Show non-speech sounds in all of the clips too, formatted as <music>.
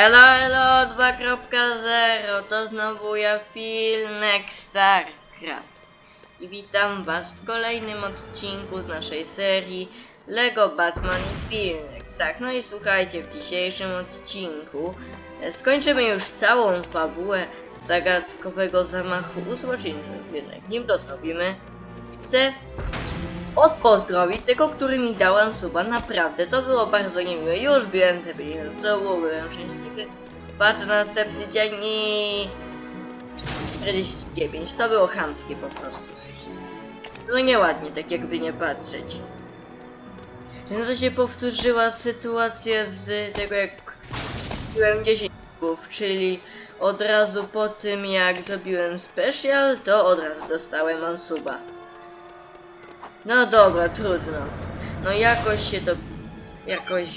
Elo, elo 2.0 to znowu ja Filnek StarCraft i witam was w kolejnym odcinku z naszej serii LEGO Batman i Filnek. Tak, no i słuchajcie, w dzisiejszym odcinku e, skończymy już całą fabułę zagadkowego zamachu u złoczyńców, jednak nim to zrobimy, chcę odpozdrowić tego, który mi dał suba. Naprawdę, to było bardzo niemiłe. Już byłem te co byłem szczęśliwy. Patrzę na następny dzień i... 49. To było chamskie po prostu. No nieładnie, tak jakby nie patrzeć. No to się powtórzyła sytuacja z tego jak byłem 10 głów, czyli od razu po tym jak zrobiłem special, to od razu dostałem ansuba. No dobra, trudno. No jakoś się to... Jakoś...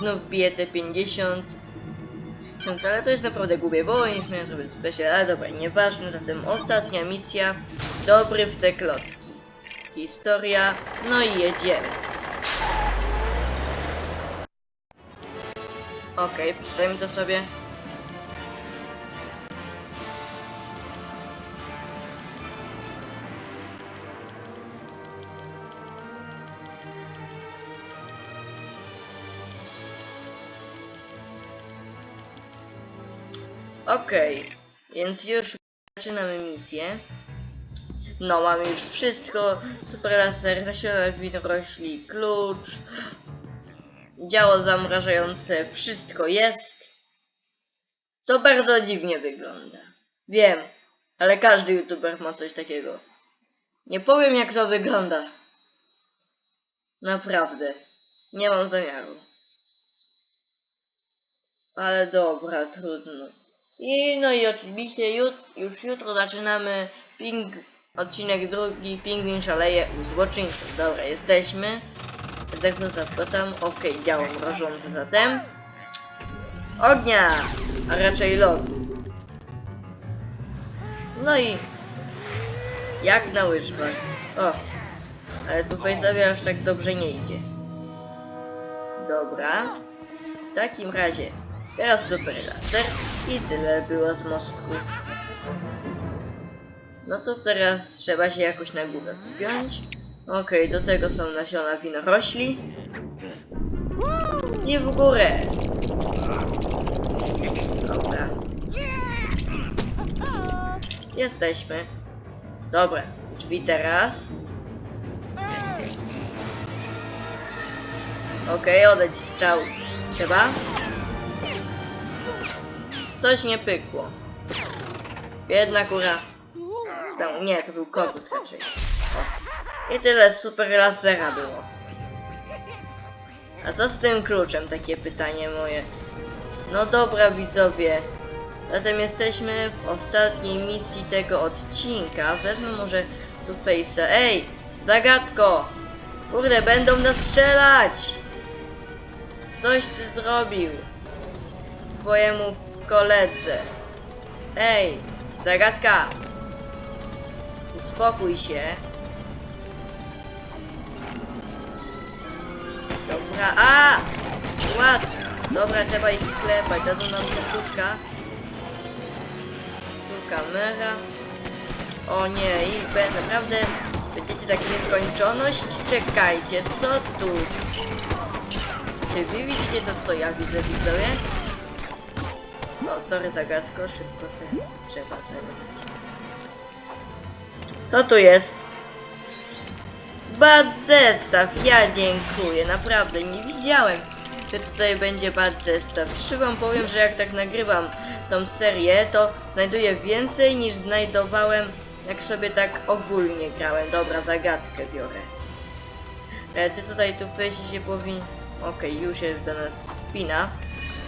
Znów bije te 50. 50, ale to jest naprawdę głupie, bo już miałem zrobić special, ale dobra, nieważne. Zatem ostatnia misja. Dobry w te klocki. Historia. No i jedziemy. Okej, okay, to sobie. Okej, więc już zaczynamy misję. No, mamy już wszystko. Super laser, nasiona winorośli, klucz, działo zamrażające, wszystko jest. To bardzo dziwnie wygląda. Wiem, ale każdy youtuber ma coś takiego. Nie powiem jak to wygląda. Naprawdę. Nie mam zamiaru. Ale dobra, trudno. I no i oczywiście jut, już jutro zaczynamy ping, odcinek drugi, pingwin szaleje u złoczyńców. Dobra, jesteśmy. Tak to zapytam. Okej, okay, działo mrożące zatem. Ognia! A raczej lodu. No i jak na łyżwach. O, ale tutaj sobie aż tak dobrze nie idzie. Dobra. W takim razie Teraz super laser i tyle było z mostku. No to teraz trzeba się jakoś na górę wspiąć. Okej, okay, do tego są nasiona winorośli. I w górę. Dobra. Jesteśmy. Dobra, drzwi teraz. Okej, okay, oddać strzał. Trzeba? Coś nie pykło. Jedna kura. No, nie, to był kogut raczej. O. I tyle super lasera było. A co z tym kluczem? Takie pytanie moje. No dobra widzowie. Zatem jesteśmy w ostatniej misji tego odcinka. Wezmę może tu face'a. Ej! Zagadko! Kurde, będą nas strzelać! Coś ty zrobił. Twojemu koledze. Ej, zagadka! Uspokój się. Dobra, a! Ład! Dobra, trzeba ich klepać, dadzą nam serduszka. Tu kamera. O nie, i naprawdę będziecie tak nieskończoność? Czekajcie, co tu? Czy wy widzicie to, co ja widzę, widzowie? O, sorry zagadko, szybko sobie trzeba zrobić. Co tu jest? Bad zestaw, ja dziękuję, naprawdę, nie widziałem, że tutaj będzie bad zestaw. Szczerze wam powiem, że jak tak nagrywam tą serię, to znajduję więcej niż znajdowałem, jak sobie tak ogólnie grałem. Dobra, zagadkę biorę. E, ty tutaj tu wejść się powinien... Okej, okay, już się do nas spina.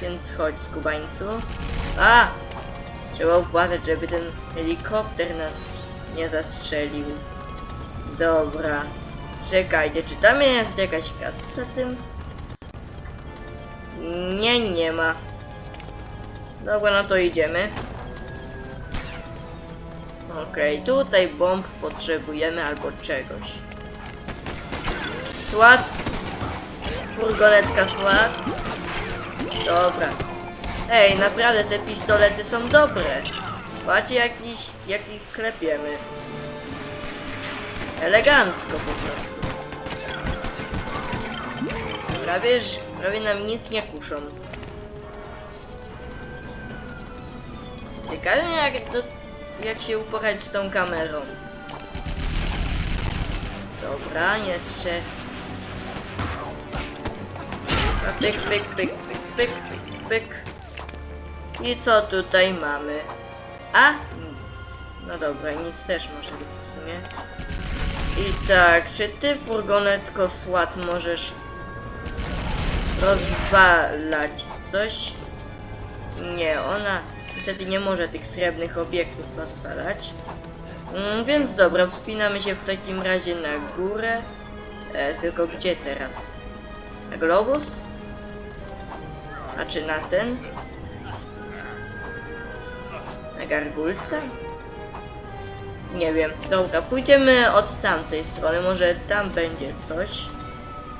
Więc chodź, skubańcu. A! Trzeba uważać, żeby ten helikopter nas nie zastrzelił. Dobra. Czekajcie, czy tam jest jakaś kasa tym? Nie, nie ma. Dobra, no to idziemy. Okej, okay, tutaj bomb potrzebujemy albo czegoś. SWAT. Furgonetka SWAT. Dobra. Ej, naprawdę te pistolety są dobre. Patrzcie jak, ich, jak ich klepiemy. Elegancko po prostu. Prawie, prawie nam nic nie kuszą. Ciekawe jak, do, jak się uporać z tą kamerą. Dobra, jeszcze. A pyk, pyk, pyk, pyk, pyk, pyk. I co tutaj mamy? A? Nic. No dobra, nic też może być w sumie. I tak, czy ty furgonetko SWAT możesz rozwalać coś? Nie, ona niestety nie może tych srebrnych obiektów rozwalać. Mm, więc dobra, wspinamy się w takim razie na górę. E, tylko gdzie teraz? Na globus? A czy na ten? Na gargulce? Nie wiem. Dobra, pójdziemy od tamtej strony. Może tam będzie coś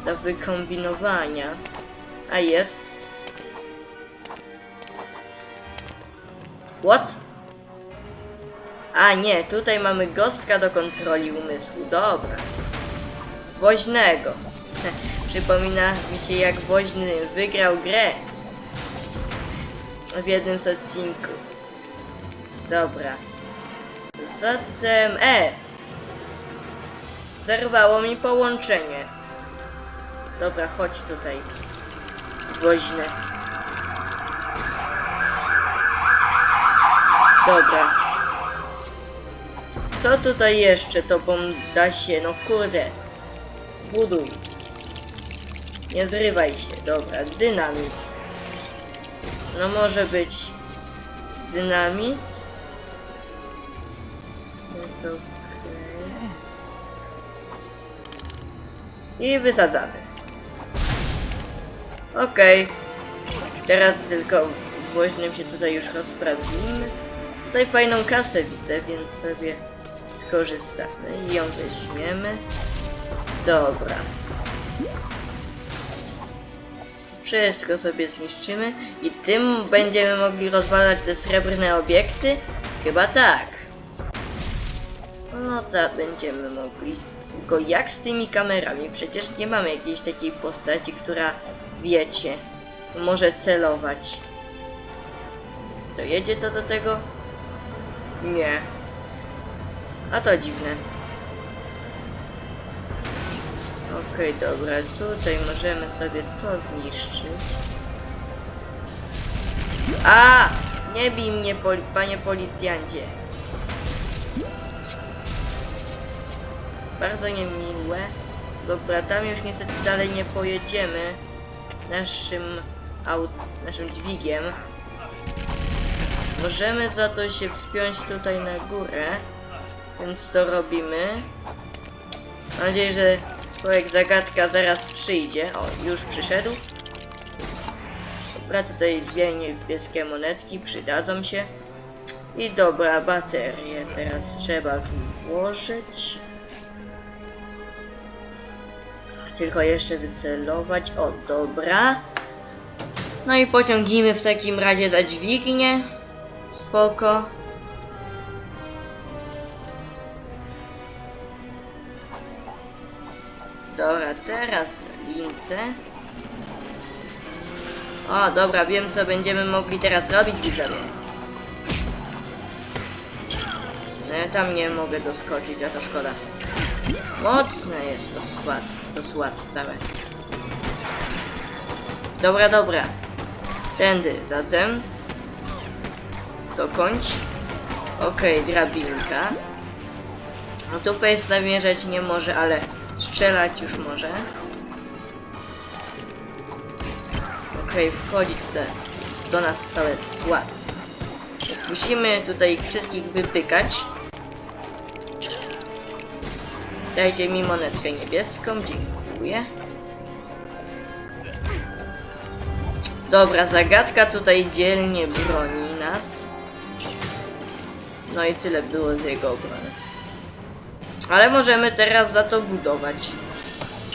do wykombinowania. A jest. What? A nie, tutaj mamy gostka do kontroli umysłu. Dobra. Woźnego. <laughs> Przypomina mi się jak Woźny wygrał grę. W jednym z odcinków. Dobra. Zatem... E! Zerwało mi połączenie. Dobra, chodź tutaj. Woźny. Dobra. Co tutaj jeszcze tobą da się? No kurde. Buduj. Nie zrywaj się. Dobra, dynamit. No może być dynamit. Jest okej. I wysadzamy. Okej. Teraz tylko woźnym się tutaj już rozprawimy. Tutaj fajną kasę widzę, więc sobie skorzystamy i ją weźmiemy. Dobra. Wszystko sobie zniszczymy i tym będziemy mogli rozwalać te srebrne obiekty? Chyba tak. No tak, będziemy mogli. Tylko jak z tymi kamerami? Przecież nie mamy jakiejś takiej postaci, która, wiecie, może celować. Dojedzie to do tego? Nie. A to dziwne. Okej, dobra, tutaj możemy sobie to zniszczyć. A! Nie bij mnie, poli panie policjancie. Bardzo niemiłe. Dobra, tam już niestety dalej nie pojedziemy naszym aut naszym dźwigiem. Możemy za to się wspiąć tutaj na górę, więc to robimy. Mam nadzieję, że człowiek zagadka zaraz przyjdzie. O, już przyszedł. Dobra, tutaj dwie niebieskie monetki przydadzą się. I dobra, baterie teraz trzeba włożyć. Tylko jeszcze wycelować. O, dobra. No i pociągnijmy w takim razie za dźwignię. Spoko. Dobra, teraz lince. O, dobra, wiem co będziemy mogli teraz robić, widzowie. No ja tam nie mogę doskoczyć, a to szkoda. Mocne jest to słab, to słab całe. Dobra, dobra. Tędy, zatem. Dokończ. Okej, drabinka. No tu face namierzać nie może, ale strzelać już może. Okej, wchodzić te, do nas całe słab. Musimy tutaj ich wszystkich wypykać. Dajcie mi monetkę niebieską, dziękuję. Dobra, zagadka tutaj dzielnie broni nas. No i tyle było z jego obrony. Ale możemy teraz za to budować.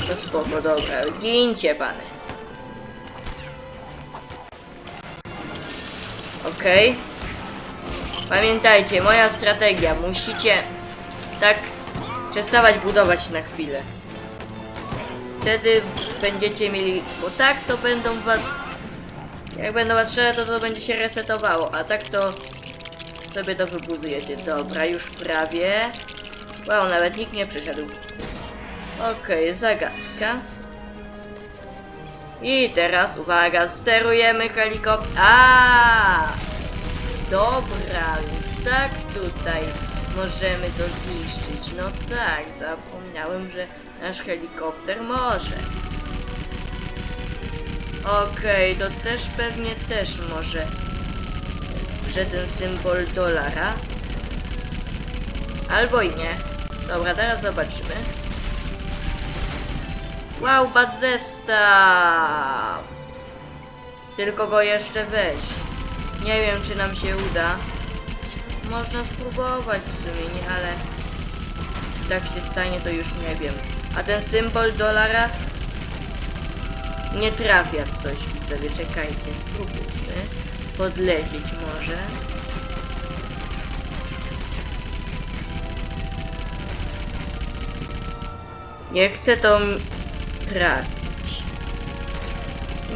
To spoko, dobra. Gincie, pany. Okej. Pamiętajcie, moja strategia. Musicie tak przestawać budować na chwilę. Wtedy będziecie mieli... Bo tak to będą was... Jak będą was strzelać, to to będzie się resetowało. A tak to sobie to wybudujecie. Dobra, już prawie. Wow, nawet nikt nie przyszedł. Okej, zagadka. I teraz uwaga, sterujemy helikopter. A! Dobra, tak tutaj możemy to zniszczyć. No tak, zapomniałem, że nasz helikopter może. Okej, to też pewnie też może. Że ten symbol dolara. Albo i nie. Dobra, teraz zobaczymy. Wow, bad! Tylko go jeszcze weź. Nie wiem, czy nam się uda. Można spróbować w sumie, nie, ale... Czy tak się stanie, to już nie wiem. A ten symbol dolara... Nie trafia w coś, widzowie, czekajcie, spróbujmy. Podlecieć może. Nie chcę to trafić.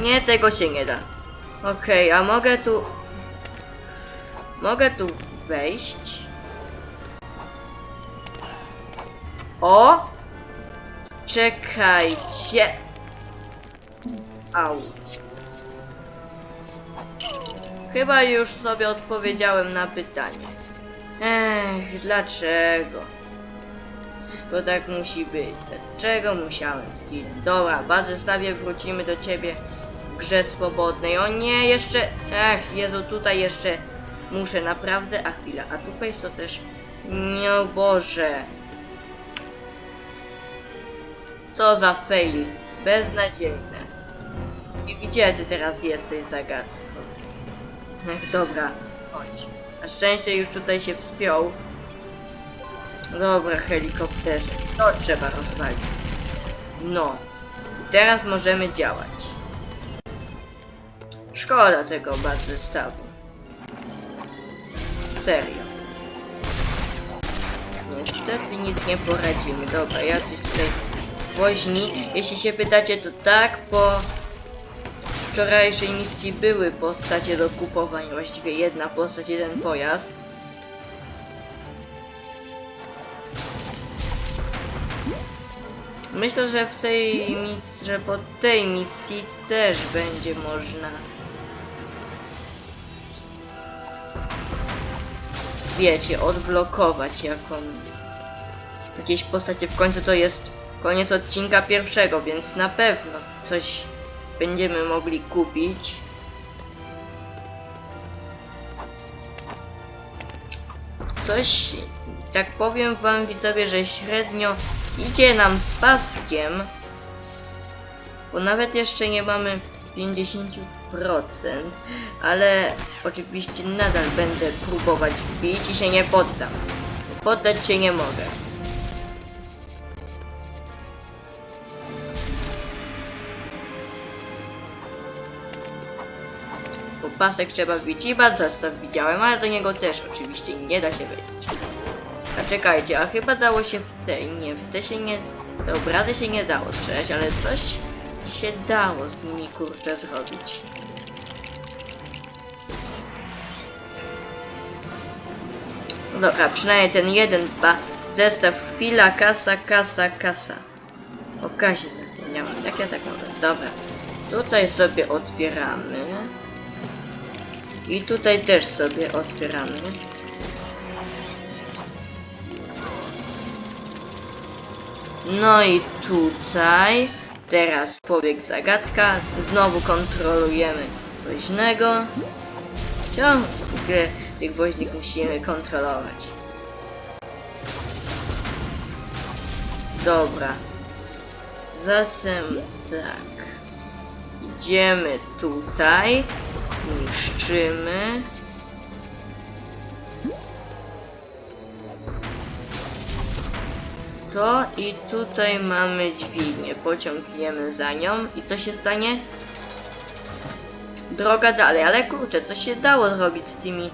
Nie, tego się nie da. Okej, a mogę tu... Mogę tu wejść. O! Czekajcie. Au. Chyba już sobie odpowiedziałem na pytanie. Ech, dlaczego? Bo tak musi być. Dlaczego musiałem? Dobra, bardzo stawie wrócimy do ciebie w grze swobodnej. O nie, jeszcze... Ech, Jezu, tutaj jeszcze muszę naprawdę... A chwila, a tu face to też... Nie, Boże. Co za fail. Beznadziejne. I gdzie ty teraz jesteś, zagadko? Ech, dobra, chodź. A szczęście już tutaj się wspiął. Dobra, helikopterze. To trzeba rozwalić. No. Teraz możemy działać. Szkoda tego bardzo stawu. Serio. Niestety nic nie poradzimy. Dobra, jacyś tutaj woźni. Jeśli się pytacie, to tak, po wczorajszej misji były postacie do kupowania. Właściwie jedna postać, jeden pojazd. Myślę, że w tej misji, że po tej misji też będzie można wiecie, odblokować jaką jakieś postacie w końcu to jest koniec odcinka pierwszego, więc na pewno coś będziemy mogli kupić. Coś, tak powiem wam widzowie, że średnio idzie nam z paskiem, bo nawet jeszcze nie mamy 50%, ale oczywiście nadal będę próbować bić i się nie poddam. Poddać się nie mogę. Bo pasek trzeba wbić i bardzo widziałem, ale do niego też oczywiście nie da się wejść. Czekajcie, a chyba dało się w tej, nie, w te się nie, te obrazy się nie dało strzelać, ale coś się dało z nimi kurczę zrobić. No dobra, przynajmniej ten jeden dba. Zestaw chwila, kasa, kasa, kasa. O kasie zapomniałam, jak ja tak mówię. Dobra. Tutaj sobie otwieramy. I tutaj też sobie otwieramy. No i tutaj teraz pobieg zagadka. Znowu kontrolujemy woźnego. Ciągle tych woźnych musimy kontrolować. Dobra. Zatem tak. Idziemy tutaj. Niszczymy. To i tutaj mamy dźwignię. Pociągniemy za nią i co się stanie? droga dalej, ale kurczę, co się dało zrobić z tymi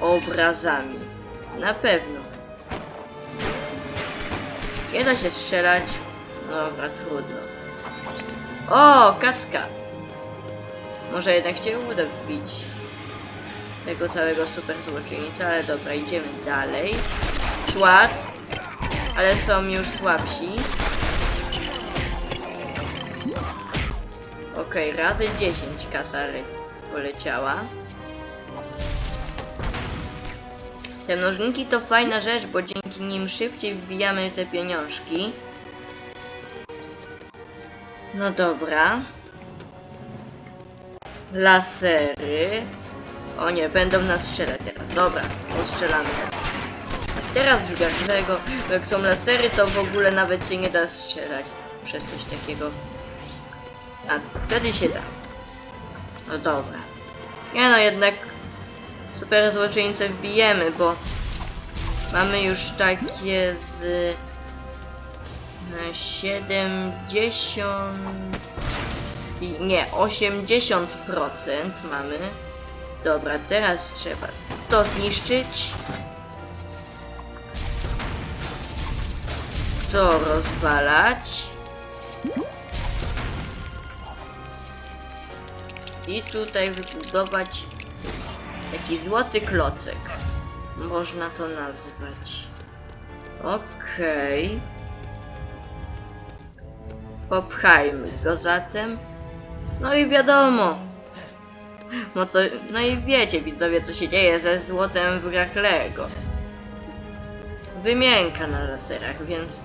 obrazami? Na pewno. Nie da się strzelać. Dobra, trudno. O, kaska! Może jednak się uda wbić tego całego super złoczyńca, ale dobra, idziemy dalej. Sład, ale są już słabsi. Okej, razy 10 kasary poleciała. Te mnożniki to fajna rzecz, bo dzięki nim szybciej wbijamy te pieniążki. No dobra. Lasery. O nie, będą nas strzelać teraz. Dobra, postrzelamy. Teraz drugiego, bo jak są lasery, to w ogóle nawet się nie da strzelać przez coś takiego. A wtedy się da. No dobra. Nie no, jednak super złoczyńcę wbijemy, bo mamy już takie z e, 70 i nie, 80% mamy. Dobra, teraz trzeba to zniszczyć. To rozwalać. I tutaj wybudować taki złoty klocek. Można to nazwać. Okej. Popchajmy go zatem. No i wiadomo. No to, no i wiecie widzowie co się dzieje ze złotem w grach Lego. Wymienka na laserach, więc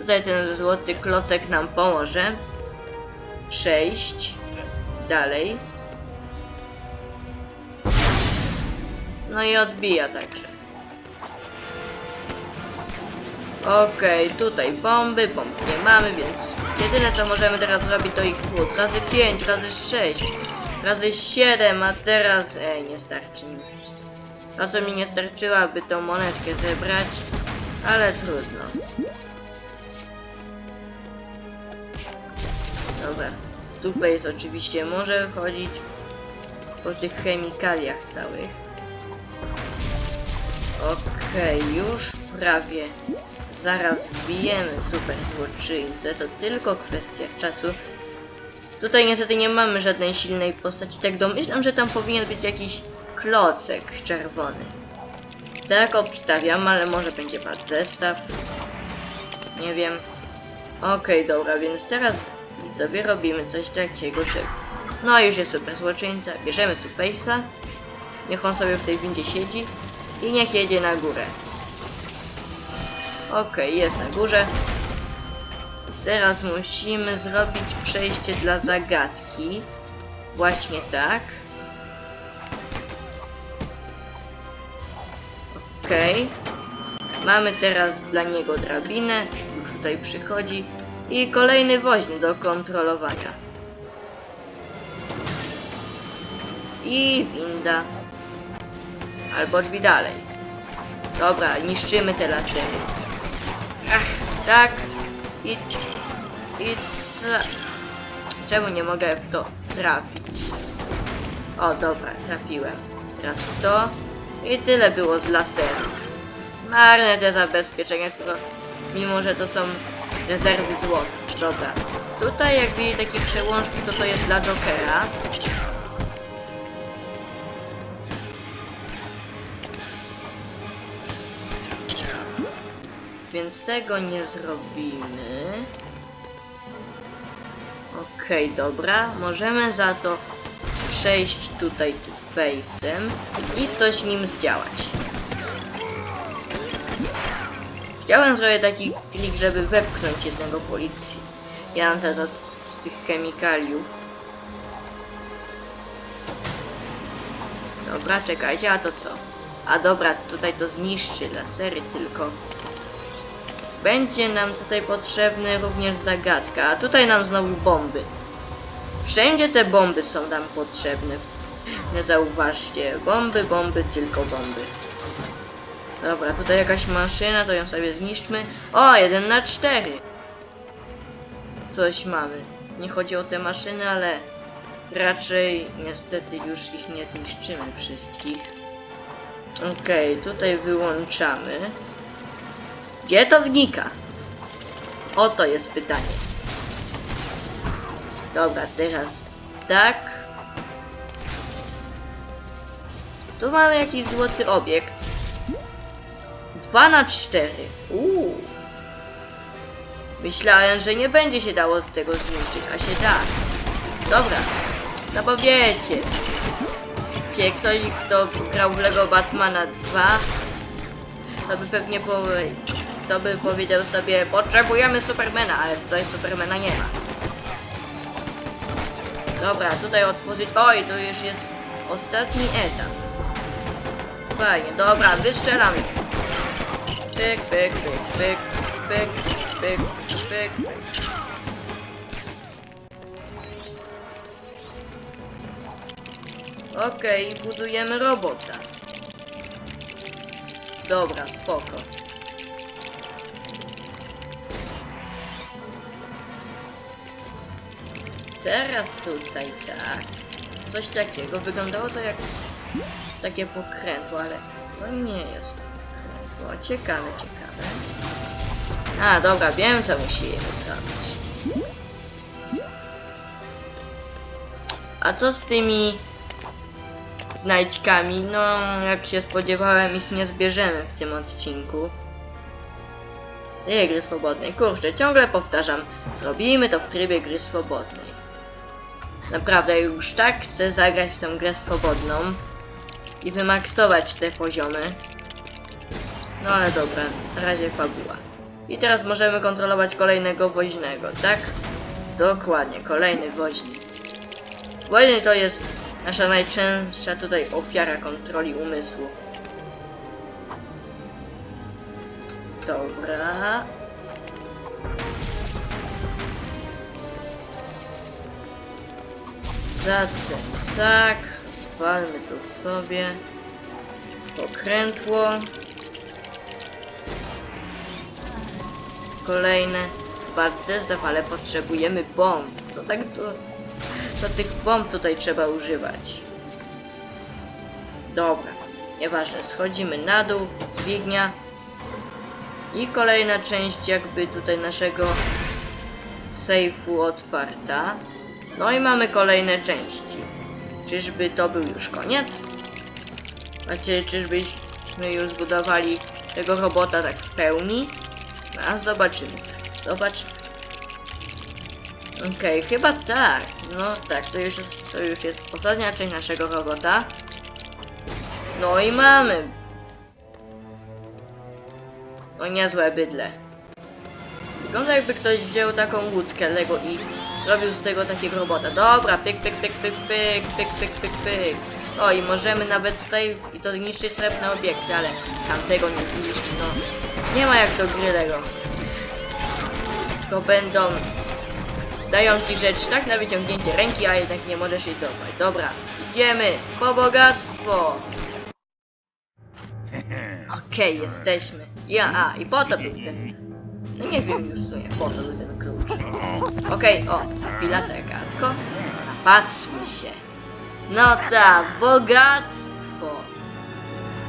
tutaj ten złoty klocek nam pomoże przejść dalej. No i odbija także. Okej, tutaj bomby, bomb nie mamy, więc jedyne co możemy teraz zrobić to ich tłuk. Razy 5, razy 6, razy 7, a teraz... Ej, nie starczy mi. To co mi nie starczyła, by tą monetkę zebrać, ale trudno. Dobra, Two-Face oczywiście może chodzić po tych chemikaliach całych. Okej, już prawie zaraz bijemy super złoczyńcę, to tylko kwestia czasu. Tutaj niestety nie mamy żadnej silnej postaci, tak domyślam, że tam powinien być jakiś klocek czerwony. Tak obstawiam, ale może będzie bad zestaw. Nie wiem. Okej, dobra, więc teraz widzowie robimy coś takiego, że... No już jest super złoczyńca, bierzemy tu Face'a. Niech on sobie w tej windzie siedzi i niech jedzie na górę. Okej, jest na górze. Teraz musimy zrobić przejście dla zagadki. Właśnie tak. Okej. Mamy teraz dla niego drabinę. Już tutaj przychodzi. I kolejny woźny do kontrolowania. I winda. Albo drzwi dalej. Dobra, niszczymy te lasery. Ach, tak. I... I... Za... Czemu nie mogę w to trafić? O, dobra, trafiłem. Teraz w to. I tyle było z laserów. Marne te zabezpieczenia, tylko mimo, że to są rezerwy złota. Dobra. Tutaj jak widzicie takie przełączki, to to jest dla Jokera. Więc tego nie zrobimy. Okej, dobra. Możemy za to przejść tutaj face'em i coś nim zdziałać. Chciałem zrobić taki klik, żeby wepchnąć jednego policji. Ja mam teraz tych chemikaliów. Dobra, czekajcie, a to co? A dobra, tutaj to zniszczy lasery tylko. Będzie nam tutaj potrzebny również zagadka, a tutaj nam znowu bomby. Wszędzie te bomby są nam potrzebne. <laughs> Nie zauważcie, bomby, bomby, tylko bomby. Dobra, tutaj jakaś maszyna, to ją sobie zniszczmy. O, 1 na 4. Coś mamy. Nie chodzi o te maszyny, ale raczej niestety już ich nie tłuszczymy wszystkich. Okej, tutaj wyłączamy. Gdzie to znika? Oto jest pytanie. Dobra, teraz tak. Tu mamy jakiś złoty obiekt. 2 na 4. Uuu. Myślałem, że nie będzie się dało tego zniszczyć, a się da. Dobra. No bo wiecie. Ktoś kto grał w Lego Batmana 2 to by pewnie po, to by powiedział sobie potrzebujemy Supermana, ale tutaj Supermana nie ma. Dobra, tutaj otworzyć. Oj, to już jest ostatni etap. Fajnie, dobra, wystrzelam ich. Pyk, pyk, pyk, pyk, pyk, pyk, pyk, pyk. Okej, budujemy robota. Dobra, spoko. Teraz tutaj tak. Coś takiego. Wyglądało to jak takie pokrętło, ale to nie jest pokrętło. Ciekawe, ciekawe. A, dobra, wiem co musimy zrobić. A co z tymi znajdźkami? No, jak się spodziewałem, ich nie zbierzemy w tym odcinku. Nie gry swobodnej. Kurczę, ciągle powtarzam. Zrobimy to w trybie gry swobodnej. Naprawdę, już tak chcę zagrać w tę grę swobodną i wymaksować te poziomy. No ale dobra, na razie fabuła. I teraz możemy kontrolować kolejnego woźnego, tak? Dokładnie, kolejny woźny. Woźny to jest nasza najczęstsza tutaj ofiara kontroli umysłu. Dobra. Zatem tak, spalmy to sobie. Pokrętło. Kolejne. Dwa zestaw, ale potrzebujemy bomb. Co tak to... Co tych bomb tutaj trzeba używać? Dobra, nieważne. Schodzimy na dół, dźwignia. I kolejna część jakby tutaj naszego sejfu otwarta. No i mamy kolejne części. Czyżby to był już koniec? Znaczy, czyżbyśmy już zbudowali tego robota tak w pełni? A zobaczymy. Zobacz. Okej, chyba tak. No tak, to już jest, to już jest ostatnia część naszego robota. No i mamy. No niezłe bydle. Wygląda jakby ktoś wziął taką łódkę Lego i zrobił z tego takiego robota. Dobra, pyk, pyk, pyk, pyk, pyk, pyk, pyk, pyk, pyk. O i możemy nawet tutaj i to niszczyć srebrne obiekty, ale tamtego nie zniszczy, no. Nie ma jak to gry Lego. To będą... Dają ci rzecz tak na wyciągnięcie ręki, a jednak nie możesz jej dorwać. Dobra, idziemy po bogactwo. <laughs> Okej, jesteśmy. Ja, a, i po to był ten... No nie wiem już w sumie, po co był ten klucz. Okej, o, chwila zagadko. Patrzmy się. No tak, bogactwo.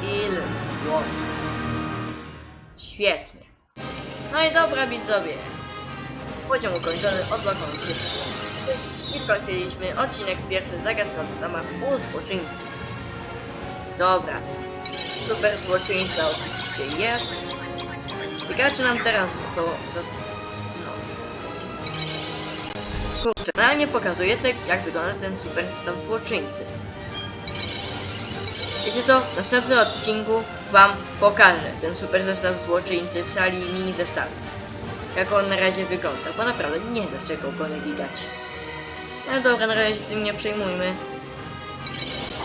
Ile złota. Świetnie. No i dobra widzowie. Poziom ukończony, odblokowany. I skończyliśmy odcinek pierwszy zagadkowy w ramach uzboczyńców. Dobra. Super złoczyńca oczywiście jest. Ciekawe czy nam teraz to... No. Kurczę, no ale nie pokazuje tak jak wygląda ten super zestaw złoczyńcy. Wiecie co? W następnym odcinku wam pokażę ten super zestaw złoczyńcy w sali mini zestawu. Jak on na razie wygląda, bo naprawdę nie wiem dlaczego go nie widać. No dobra, na razie się tym nie przejmujmy.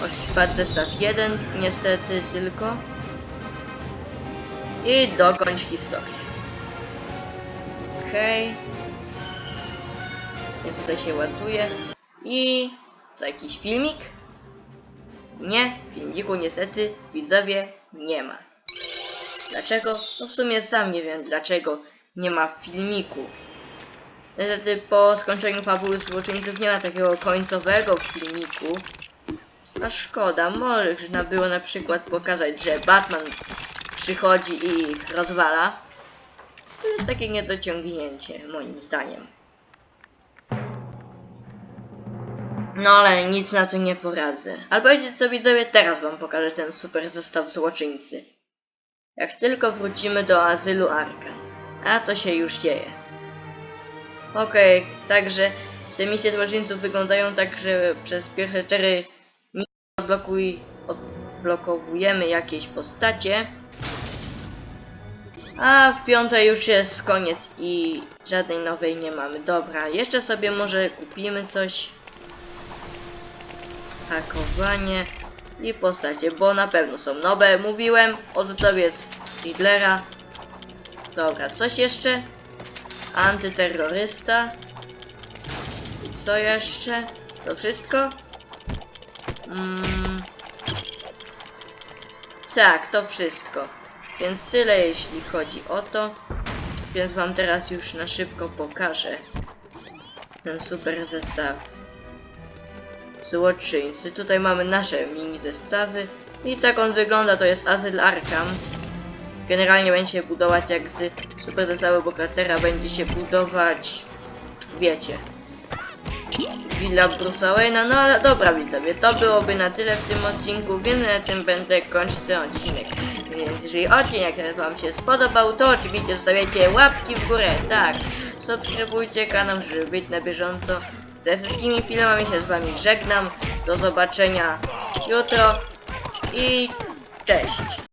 Odpad zestaw 1, niestety tylko. I dokończ historię. Okej. Więc tutaj się ładuje. I co, jakiś filmik? Nie, filmiku niestety widzowie nie ma. Dlaczego? No w sumie sam nie wiem dlaczego nie ma filmiku. Niestety po skończeniu fabuły złoczyńców nie ma takiego końcowego filmiku. A szkoda, można było na przykład pokazać, że Batman przychodzi i ich rozwala. To jest takie niedociągnięcie, moim zdaniem. No ale nic na to nie poradzę. Albo wiecie co widzowie, teraz wam pokażę ten super zestaw złoczyńcy. Jak tylko wrócimy do azylu Arkham. A to się już dzieje. Okej, także te misje złoczyńców wyglądają tak, że przez pierwsze cztery odblokuj, odblokowujemy jakieś postacie. A w piątej już jest koniec i żadnej nowej nie mamy. Dobra, jeszcze sobie może kupimy coś. Hakowanie i postacie, bo na pewno są nowe. Mówiłem, odnowiec Hitlera. Dobra, coś jeszcze? Antyterrorysta. I co jeszcze? To wszystko? Mm. Tak, to wszystko. Więc tyle jeśli chodzi o to. Więc wam teraz już na szybko pokażę ten super zestaw złoczyńcy. Tutaj mamy nasze mini zestawy i tak on wygląda, to jest Azyl Arkham. Generalnie będzie się budować jak z super zestawu bohatera będzie się budować, wiecie, Villa Bruce'a Wayne'a. No ale dobra widzowie, to byłoby na tyle w tym odcinku, więc na tym będę kończyć ten odcinek. Więc jeżeli odcinek wam się spodobał, to oczywiście zostawiajcie łapki w górę, tak. Subskrybujcie kanał, żeby być na bieżąco. Ze wszystkimi filmami się z wami żegnam. Do zobaczenia jutro i cześć.